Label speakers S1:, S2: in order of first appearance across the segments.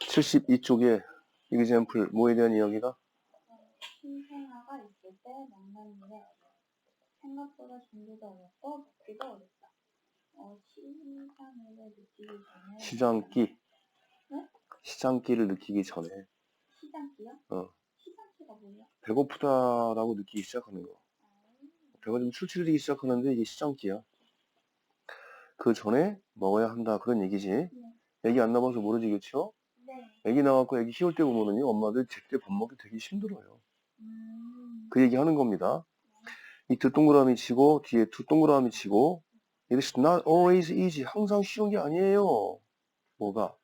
S1: 72쪽에 example 뭐에 대한 이야기가?
S2: 신생아가 있을 때 먹는 일에 어려워. 생각보다 준비도 어렵고 먹기도 어렵다. 어, 시장을 느끼기 전에
S1: 시장기.
S2: 네?
S1: 시장기를 느끼기 전에
S2: 시장기요?
S1: 어.
S2: 시장기가 뭐예요?
S1: 배고프다라고 느끼기 시작하는 거. 배가 좀 출출해지기 시작하는데 이게 시장기야. 그 전에 먹어야 한다 그런 얘기지. 애기 안 나와서 모르지 그렇 애기 나왔고 애기 키울 때 보면은요 엄마들 제때 밥 먹기 되게 힘들어요.
S2: 음,
S1: 그 얘기 하는 겁니다. 이 두 동그라미 치고 뒤에 두 동그라미 치고 It's not always easy. 항상 쉬운 게 아니에요. 뭐가?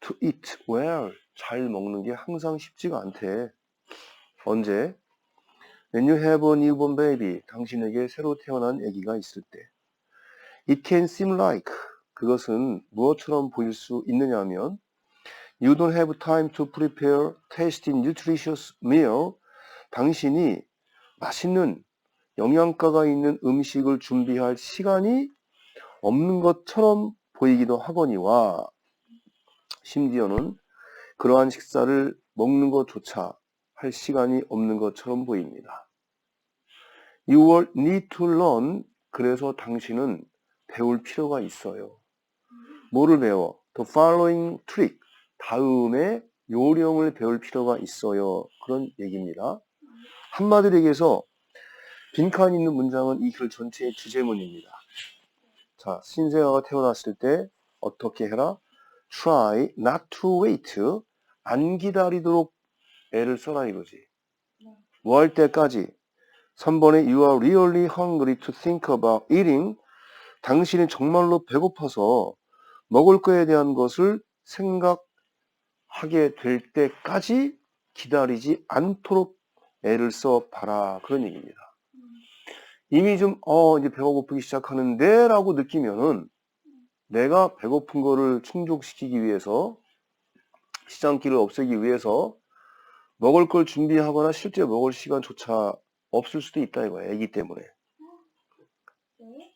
S1: To eat well. 잘 먹는 게 항상 쉽지가 않대. 언제? When you have a newborn baby. 당신에게 새로 태어난 아기가 있을 때. It can seem like. 그것은 무엇처럼 보일 수 있느냐 하면 You don't have time to prepare tasty nutritious meal. 당신이 맛있는 영양가가 있는 음식을 준비할 시간이 없는 것처럼 보이기도 하거니와 심지어는 그러한 식사를 먹는 것조차 할 시간이 없는 것처럼 보입니다. You will need to learn. 그래서 당신은 배울 필요가 있어요. 뭐를 배워? The following trick. 다음에 요령을 배울 필요가 있어요. 그런 얘기입니다. 한마디로 얘기해서 빈칸이 있는 문장은 이 글 전체의 주제문입니다. 자, 신생아가 태어났을 때 어떻게 해라? Try not to wait. 안 기다리도록 애를 써라 이거지.
S2: 네.
S1: 뭐할 때까지? 3번에 You are really hungry to think about eating. 당신이 정말로 배고파서 먹을 거에 대한 것을 생각 하게 될 때까지 기다리지 않도록 애를 써 봐라. 그런 얘기입니다. 이미 좀, 어, 이제 배가 고프기 시작하는데 라고 느끼면은 내가 배고픈 거를 충족시키기 위해서 시장기를 없애기 위해서 먹을 걸 준비하거나 실제 먹을 시간조차 없을 수도 있다 이거야. 애기 때문에.
S2: 네.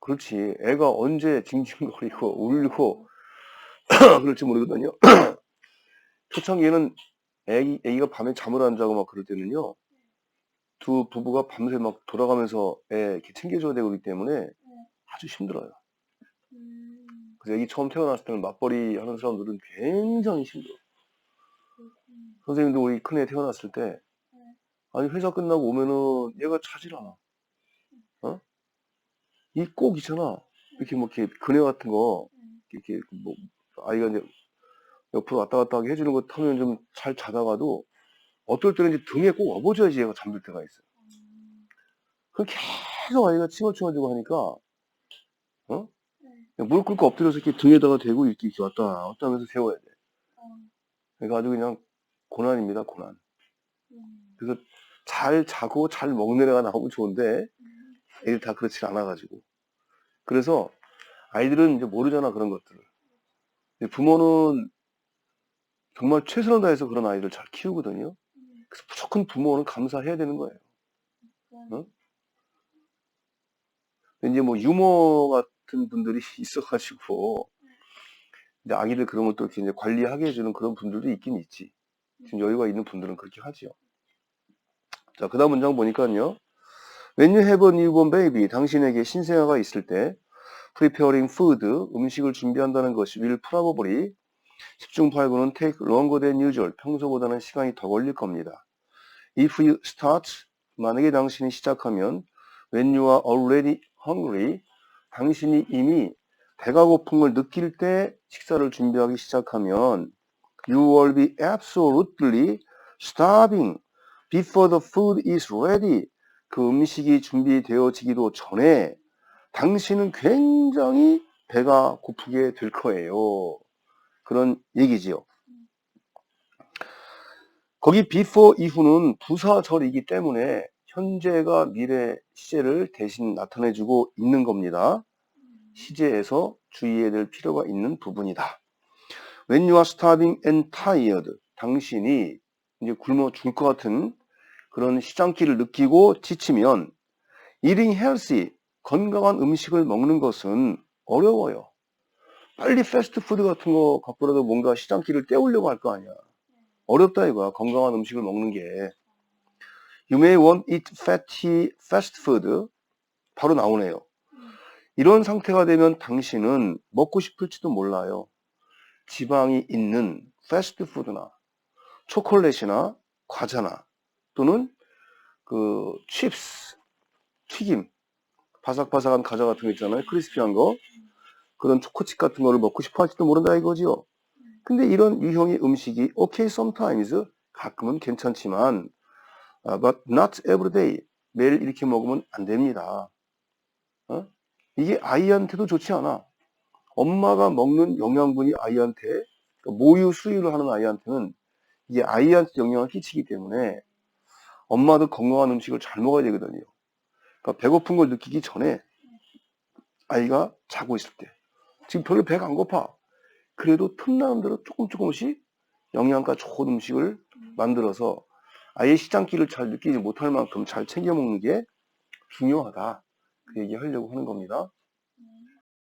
S1: 그렇지. 애가 언제 징징거리고 울고 그럴지 모르거든요. 초창기에는 애기, 애기가 밤에 잠을 안 자고 막 그럴 때는요. 두 부부가 밤새 막 돌아가면서 애 이렇게 챙겨줘야 되기 때문에 아주 힘들어요.
S2: 음,
S1: 그래서 애기 처음 태어났을 때는 맞벌이 하는 사람들은 굉장히 힘들어.
S2: 그렇군요.
S1: 선생님도 우리 큰애 태어났을 때, 아니, 회사 끝나고 오면은 얘가 찾으라. 어? 이 꼭 있잖아. 이렇게 뭐, 이렇게 그네 같은 거,
S2: 음,
S1: 이렇게 뭐, 아이가 이제 옆으로 왔다 갔다 하게 해주는 거 타면 좀 잘 자다가도, 어떨 때는 이제 등에 꼭 업어줘야지 얘가 잠들 때가 있어요.
S2: 음,
S1: 그럼 계속 아이가 칭얼칭얼대고 하니까, 어?
S2: 네.
S1: 무릎 꿇고 엎드려서 이렇게 등에다가 대고 이렇게, 이렇게 왔다 왔다 하면서 세워야 돼.
S2: 어,
S1: 그러니까 아주 그냥 고난입니다, 고난.
S2: 음,
S1: 그래서 잘 자고 잘 먹는 애가 나오면 좋은데
S2: 음,
S1: 애들 다 그렇지 않아가지고 그래서 아이들은 이제 모르잖아 그런 것들을 부모는 정말 최선을 다해서 그런 아이들 잘 키우거든요.
S2: 음,
S1: 그래서 무조건 부모는 감사해야 되는 거예요. 어? 이제 뭐 유머 같은 분들이 있어가지고 이제 아기들 그런 것도 이렇게 이제 관리하게 해주는 그런 분들도 있긴 있지. 지금 여유가 있는 분들은 그렇게 하지요. 자, 그 다음 문장 보니까요. When you have a newborn baby, 당신에게 신생아가 있을 때 preparing food, 음식을 준비한다는 것이 will probably 10중 8구는 take longer than usual, 평소보다는 시간이 더 걸릴 겁니다. If you start, 만약에 당신이 시작하면 when you are already hungry, 당신이 이미 배가 고픈 걸 느낄 때 식사를 준비하기 시작하면 you will be absolutely starving before the food is ready. 그 음식이 준비되어지기도 전에 당신은 굉장히 배가 고프게 될 거예요. 그런 얘기지요. 거기 before 이후는 부사절이기 때문에 현재가 미래 시제를 대신 나타내주고 있는 겁니다. 시제에서 주의해야 될 필요가 있는 부분이다. When you are starving and tired, 당신이 이제 굶어 죽을 것 같은 그런 시장기를 느끼고 지치면 eating healthy, 건강한 음식을 먹는 것은 어려워요. 빨리 패스트푸드 같은 거 갖고라도 뭔가 시장기를 때우려고 할 거 아니야. 어렵다 이거야. 건강한 음식을 먹는 게. You may want eat fatty fast food. 바로 나오네요. 이런 상태가 되면 당신은 먹고 싶을지도 몰라요. 지방이 있는 패스트푸드나 초콜릿이나 과자나 또는 그 칩스, 튀김, 바삭바삭한 과자 같은 거 있잖아요. 크리스피한 거. 그런 초코칩 같은 거를 먹고 싶어 할지도 모른다 이거지요. 근데 이런 유형의 음식이 okay sometimes 가끔은 괜찮지만 아, but not every day 매일 이렇게 먹으면 안 됩니다. 어? 이게 아이한테도 좋지 않아. 엄마가 먹는 영양분이 아이한테 그러니까 모유 수유를 하는 아이한테는 이게 아이한테 영향을 끼치기 때문에 엄마도 건강한 음식을 잘 먹어야 되거든요. 그러니까 배고픈 걸 느끼기 전에 아이가 자고 있을 때 지금 별로 배가 안 고파. 그래도 틈나는 대로 조금 조금씩 영양가 좋은 음식을 만들어서 아이의 시장기를 잘 느끼지 못할 만큼 잘 챙겨 먹는 게 중요하다. 그 얘기 하려고 하는 겁니다.